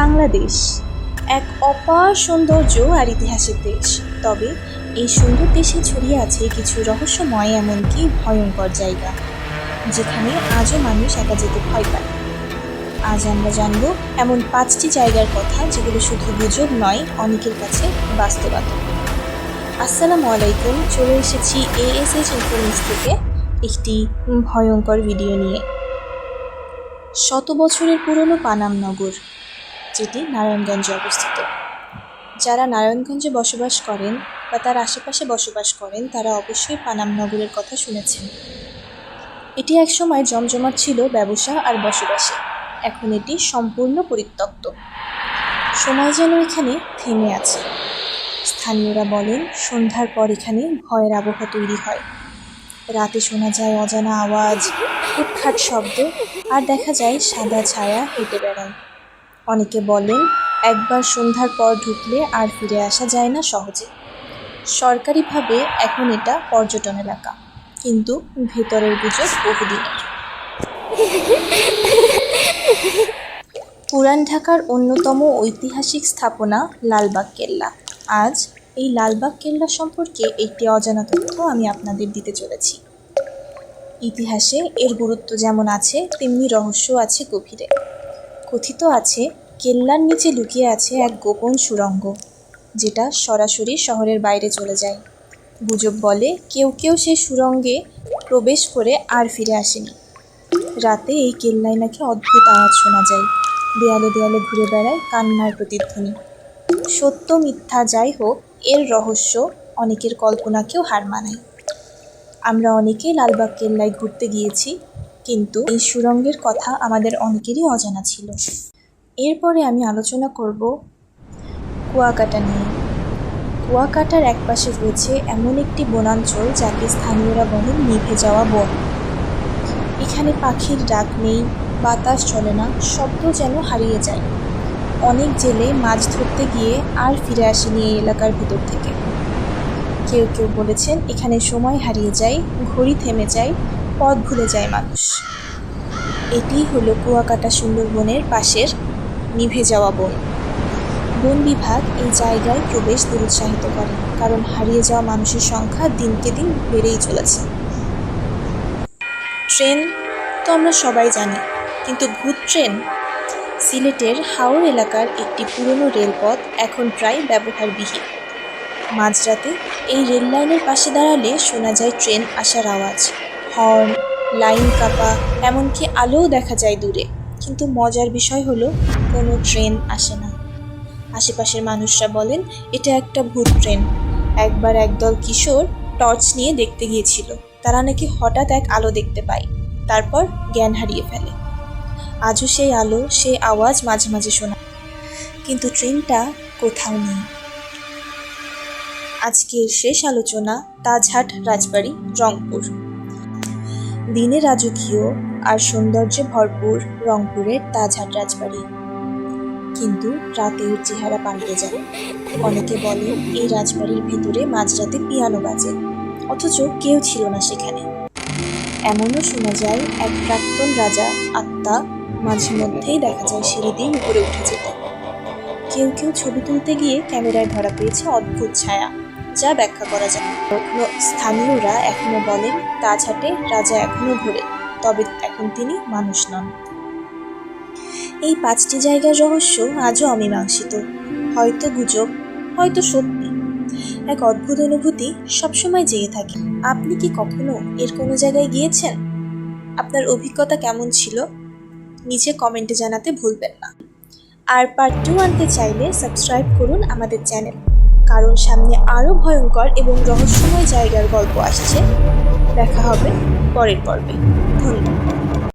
বাংলাদেশ, এক অপার সৌন্দর্য আর ইতিহাসের দেশ। তবে এই সুন্দর দেশে ছড়িয়ে আছে কিছু রহস্যময় এমনকি ভয়ঙ্কর জায়গা, যেখানে আজও মানুষ একা যেতে ভয় পায়। আজ আমরা জানব এমন পাঁচটি জায়গার কথা যেগুলো শুধু গুজব নয়, অনেকের কাছে বাস্তবতা আসসালামু আলাইকুম, চলে এসেছি এএসএস ইনফোনিক্স থেকে একটি ভয়ঙ্কর ভিডিও নিয়ে। শত বছরের পুরনো পানাম নগর যেটি নারায়ণগঞ্জে অবস্থিত। যারা নারায়ণগঞ্জে বসবাস করেন বা তার আশেপাশে বসবাস করেন, তারা অবশ্যই পানাম নগরের কথা শুনেছেন। এটি একসময় জমজমাট ছিল ব্যবসা আর বসবাসে। এখন এটি সম্পূর্ণ পরিত্যক্ত। সময় যেন এখানে থেমে আছে। স্থানীয়রা বলেন, সন্ধ্যার পর এখানে ভয়ের আবহ তৈরি হয়। রাতে শোনা যায় অজানা আওয়াজ, উৎখাট শব্দ, আর দেখা যায় সাদা ছায়া হেঁটে বেড়ায়। অনেকে বলেন, একবার সন্ধ্যার পর ঢুকলে আর ফিরে আসা যায় না সহজে। সরকারিভাবে এখন এটা পর্যটন এলাকা, কিন্তু ভেতরের গুজব বহুদিনের। পুরান ঢাকার অন্যতম ঐতিহাসিক স্থাপনা লালবাগ কেল্লা। আজ এই লালবাগ কেল্লা সম্পর্কে একটি অজানা তথ্য আমি আপনাদের দিতে চলেছি। ইতিহাসে এর গুরুত্ব যেমন আছে, তেমনি রহস্য আছে গভীরে। কথিত আছে, কেল্লার নিচে লুকিয়ে আছে এক গোপন সুরঙ্গ, যেটা সরাসরি শহরের বাইরে চলে যায়। গুজব বলে কেউ কেউ সেই সুরঙ্গে প্রবেশ করে আর ফিরে আসেনি। রাতে এই কেল্লায় নাকি অদ্ভুত আওয়াজ শোনা যায়। দেয়ালে দেয়ালে ঘুরে বেড়ায় কান্নার প্রতিধ্বনি। সত্য মিথ্যা যাই হোক, এর রহস্য অনেকের কল্পনাকেও হার মানায়। আমরা অনেকেই লালবাগ কেল্লায় ঘুরতে গিয়েছি কিন্তু এই সুরঙ্গের কথা আমাদের অনেকেরই অজানা ছিল। এরপরে আমি আলোচনা করব কুয়াকাটা নিয়ে। কুয়াকাটার একপাশে রয়েছে এমন একটি বনাঞ্চল যাকে স্থানীয়রা বলেন নিভে যাওয়া বন। এখানে পাখির ডাক নেই, বাতাস চলে না, শব্দ যেন হারিয়ে যায়। অনেক জেলে মাছ ধরতে গিয়ে আর ফিরে আসেনি এই এলাকার ভিতর থেকে। কেউ কেউ বলেছেন, এখানে সময় হারিয়ে যায়, ঘড়ি থেমে যায় পথ ভুলে যায় মানুষ। এটি হলো কুয়াকাটা সুন্দরবনের পাশের নিভে যাওয়া বন। বন বিভাগ এই জায়গায় প্রবেশ দুরুৎসাহিত করে, কারণ হারিয়ে যাওয়া মানুষের সংখ্যা দিনকে দিন বেড়েই চলেছে। ট্রেন তো আমরা সবাই জানি, কিন্তু ভূত ট্রেন? সিলেটের হাওর এলাকার একটি পুরনো রেলপথ এখন প্রায় ব্যবহারবিহীন। মাঝরাতে এই রেল লাইনের পাশে দাঁড়ালে শোনা যায় ট্রেন আসার আওয়াজ। হর্ন, লাইন কাপা, এমনকি আলোও দেখা যায় দূরে। কিন্তু মজার বিষয় হলো, কোনো ট্রেন আসে না। আশেপাশের মানুষরা বলেন, এটা একটা ভূত ট্রেন। একবার একদল কিশোর টর্চ নিয়ে দেখতে গিয়েছিল। তারা নাকি হঠাৎ এক আলো দেখতে পায়, তারপর জ্ঞান হারিয়ে ফেলে। আজও সেই আলো, সেই আওয়াজ মাঝে মাঝে শোনা। কিন্তু ট্রেনটা কোথাও নেই। আজকের শেষ আলোচনা তাজহাট, রাজবাড়ি, রংপুর। দিনে রাজকীয় আর সৌন্দর্যে ভরপুর রংপুরের তাজহাট রাজবাড়ি। কিন্তু রাতে এর চেহারা পাল্টে যায়। অনেকে বলে, এই রাজবাড়ির ভেতরে মাঝরাতে পিয়ানো বাজে। অথচ কেউ ছিল না সেখানে। এমনও শোনা যায়, এক প্রাক্তন রাজা আত্মা মাঝে মধ্যেই দেখা যায় সিঁড়ি দিয়ে উপরে উঠে যেতে। কেউ কেউ ছবি তুলতে গিয়ে ক্যামেরায় ধরা পেয়েছে অদ্ভুত ছায়া। যা ব্যাখ্যা করা যায়। স্থানীয়রা এখনও বলেন তাজহাটে রাজা এখনও ঘোরে তবে এখন তিনি মানুষ নন। এই পাঁচটি জায়গার রহস্য আজও অমীমাংসিত। হয়তো গুজব, হয়তো সত্যি। এক অদ্ভুত অনুভূতি সবসময় জেগে থাকে। আপনি কি কখনো এর কোনো জায়গায় গিয়েছেন? আপনার অভিজ্ঞতা কেমন ছিল? নিচে কমেন্টে জানাতে ভুলবেন না। আর পার্ট টু আনতে চাইলে সাবস্ক্রাইব করুন আমাদের চ্যানেল কারণ সামনে আরও ভয়ঙ্কর এবং রহস্যময় জায়গার গল্প আসছে। দেখা হবে পরের পর্বে। ধন্যবাদ।